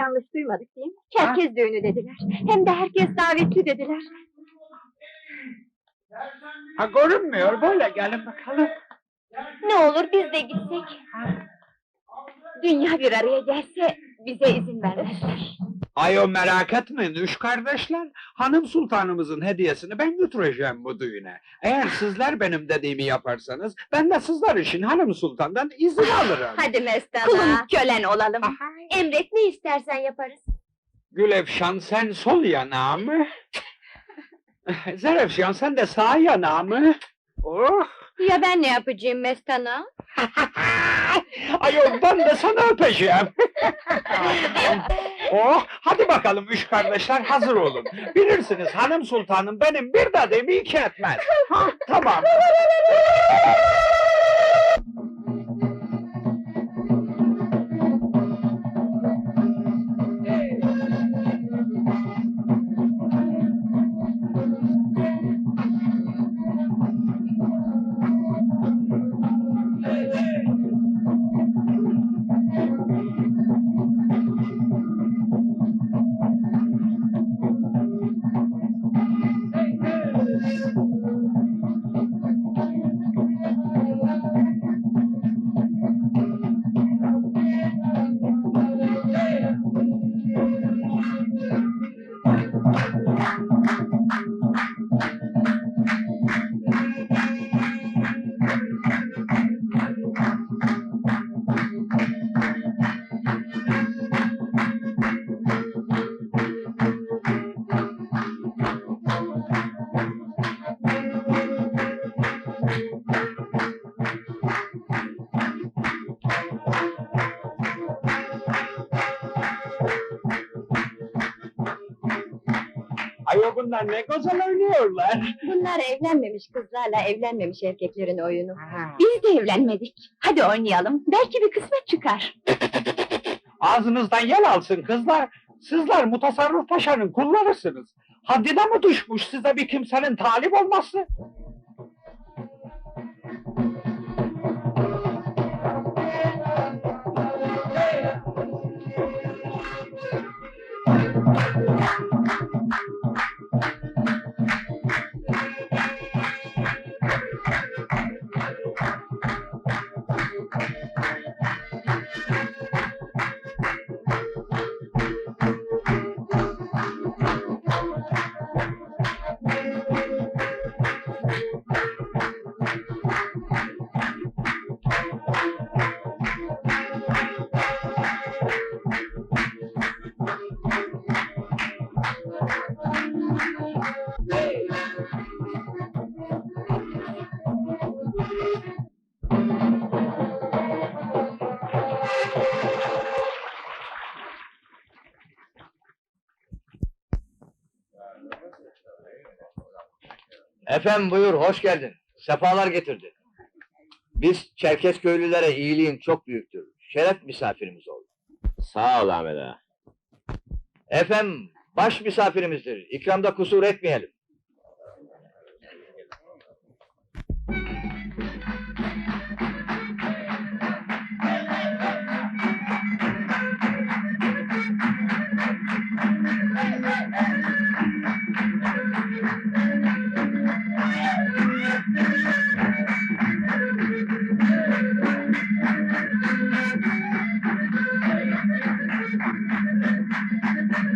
Yanlış duymadık değil mi? Çerkez düğünü dediler. Hem de herkes davetli dediler. Ha görünmüyor böyle gelin bakalım. Ne olur biz de gitsek. Dünya bir araya gelse bize izin vermezler. Ayo merak etmeyin üç kardeşler. Hanım sultanımızın hediyesini ben götüreceğim bu düğüne. Eğer sizler benim dediğimi yaparsanız ben de sizler için hanım sultandan izin alırım. Hadi Mestana. Kulun kölen olalım. Emret ne istersen yaparız. Gülefşan sen sol yana mı? Zerefşan sen de sağ yana mı? Oh! Ya ben ne yapacağım Mestana? Ayol ben de sana öpeceğim. oh, hadi bakalım üç kardeşler hazır olun. Bilirsiniz hanım sultanım benim bir dediğimi iki etmez. Ha, tamam. Ayol bunlar ne güzel oynuyorlar. Bunlar evlenmemiş kızlarla evlenmemiş erkeklerin oyunu. Biz de evlenmedik. Hadi oynayalım. Belki bir kısmet çıkar. Ağzınızdan yel alsın kızlar. Sizler mutasarrıf paşanın kullarısınız. Haddine mi düşmüş size bir kimsenin talip olması? Efendim buyur, hoş geldin. Sefalar getirdin. Biz Çerkes köylülere iyiliğin çok büyüktür. Şeref misafirimiz ol. Sağ ol Ahmet ağa. Efendim, baş misafirimizdir. İkramda kusur etmeyelim.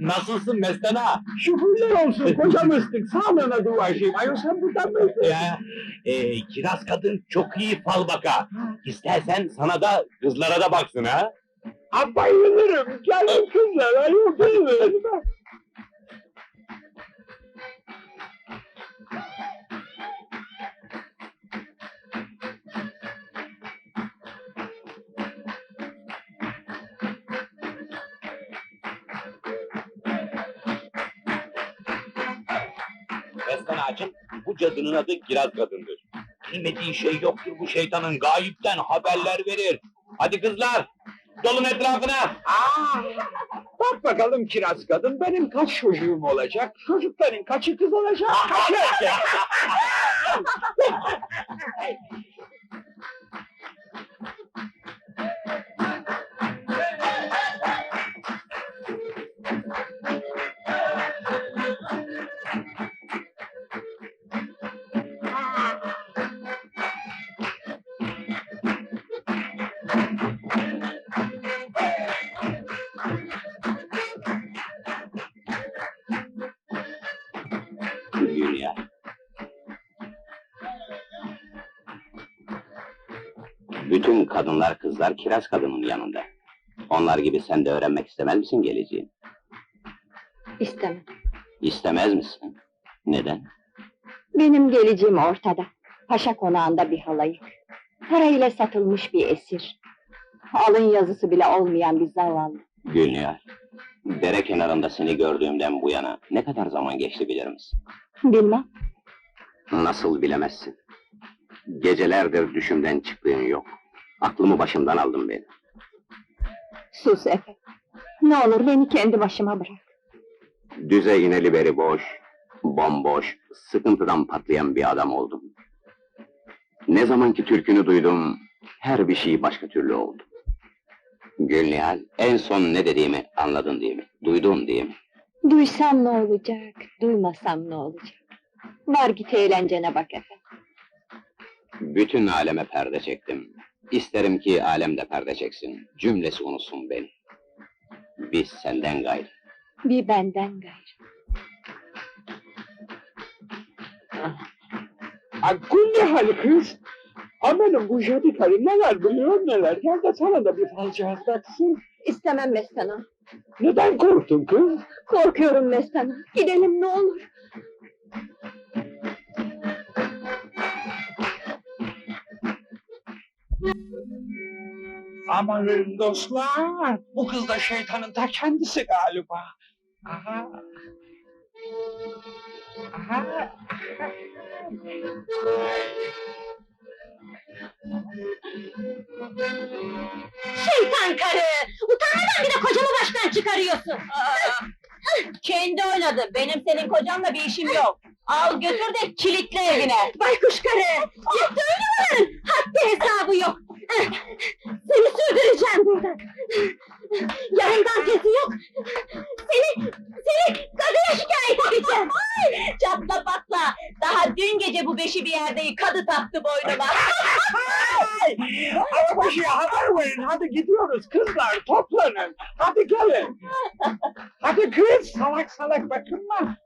Nasılsın Mestana? Şükürler olsun koca mıstık sağlığına duacıyım. Ayol sen buradan mıydın? Ya, e, kiraz kadın çok iyi fal baka. İstersen sana da kızlara da baksın ha. Aa, bayılırım. Gelin kızlar ayol gelin. Meskan ağacım, bu cadının adı Kiraz Kadın'dır. Bilmediği şey yoktur bu şeytanın, gayipten haberler verir. Hadi kızlar, dolun etrafına. Aa, bak bakalım kiraz kadın benim kaç çocuğum olacak? Çocukların kaçı kız olacak? Kaçı erkek? Bütün kadınlar kızlar kiraz kadının yanında. Onlar gibi sen de öğrenmek istemez misin geleceğin? İstemem. İstemez misin? Neden? Benim geleceğim ortada. Paşa konağında bir halayık. Parayla satılmış bir esir. Alın yazısı bile olmayan bir zavallı. Gülnihal. Dere kenarında seni gördüğümden bu yana ne kadar zaman geçti bilir misin? Bilmem. Nasıl bilemezsin. Gecelerdir düşümden çıktığın yok. Aklımı başımdan aldın beni. Sus Efe. Ne olur beni kendi başıma bırak. Düze ineli beri boş, bomboş, sıkıntıdan patlayan bir adam oldum. Ne zamanki türkünü duydum, her bir şey başka türlü oldu. Gülnihal, en son ne dediğimi anladın değil mi? Duydun değil mi? Duysam ne olacak, duymasam ne olacak? Var git eğlencene bak Efe. Bütün aleme perde çektim. İsterim ki alem de perde çeksin. Cümlesi unutsun beni. Biz senden gayrı. Bir benden gayrı. Ha, ne hali kız? Benim bu jadi karı neler biliyor neler. Gel de sana da bir falcı taksın. İstemem Mestan'a. Neden korktun kız? Korkuyorum Mestan'a. Gidelim ne olur. Amanın dostlar, bu kız da şeytanın ta kendisi galiba. Aha. Aha. Şeytan karı! Utanmadan bir de kocamı baştan çıkarıyorsun. Kendi oynadı. Benim senin kocanla bir işim yok. Al götür de kilitle evine. Baykuş karı! Ciddi oynuyorsun! Haddi hesabı yok. Seni sürdüreceğim buradan. Yarından tezi yok. Seni, seni kadıya şikayet edeceğim. Çatla patla. Daha dün gece bu beşi bir yerde kadı taktı boynuma. Arabaşıya haber verin, hadi gidiyoruz kızlar, toplanın. Hadi gelin. Hadi kız, salak salak bakınma.